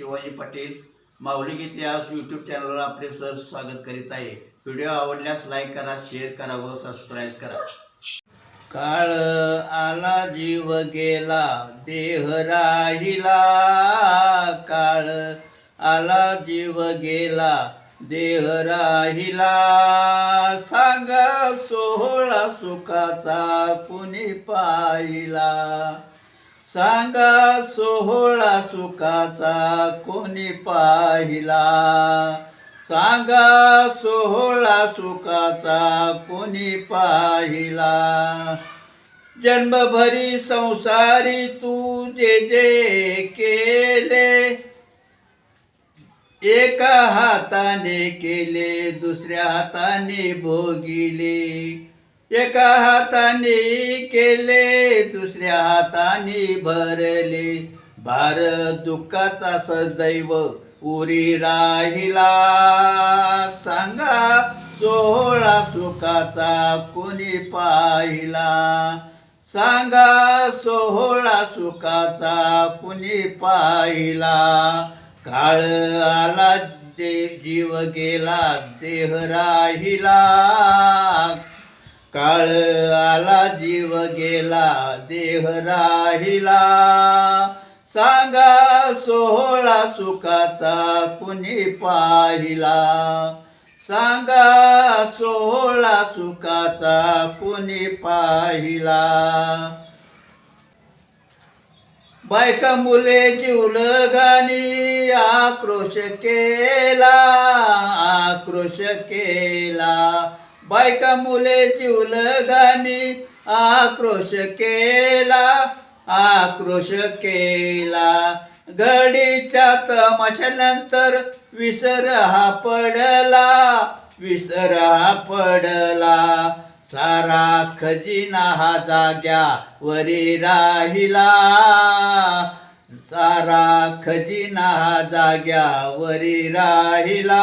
शिवाजी पाटील. माऊली इतिहास यूट्यूब चॅनलवर आपले सर स्वागत करीत आहे. व्हिडिओ आवडल्यास लाईक करा शेअर करा व सबस्क्राईब करा. काळ आला जीव गेला देह राहिला. काळ आला जीव गेला देह राहिला. सांगा सोहळा सुखाचा कुणी पाहिला? सांगा सोहळा सुखाचा कोणी पाहिला? सांगा सोहळा सुखाचा कोणी पाहिला? जन्मभरी संसारी तू जे जे केले एका हाताने केले दुसऱ्या हाताने भोगिले. एका हाताने केले दुसऱ्या हाताने भरले. भार दुःखाचा सदैव उरी राहिला. सांगा सोहळा सुखाचा कोणी पाहिला? सांगा सोहळा सुखाचा कुणी पाहिला? काळ आला दे जीव गेला देह राहिला. काळ आला जीव गेला देह राहिला. सांगा सोहळा सुखाचा कुणी पाहिला? सांगा सोहळा सुखाचा कुणी पाहिला? बायका मुले जीवल गाणी आक्रोश केला आक्रोश केला. बायका मुले जीवल गाणी आक्रोश केला आक्रोश केला. घडीच्या तमाशानंतर विसर हा पडला विसर हा पडला. सारा खजिना हा जाग्या वरी राहिला. सारा खजिना हा जाग्या वरी राहिला.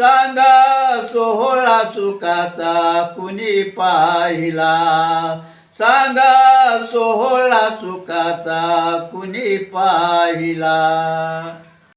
सांगा सोहळा सुखाचा कुणी पाहिला? सांगा सोहळा सुखाचा कुणी पाहिला?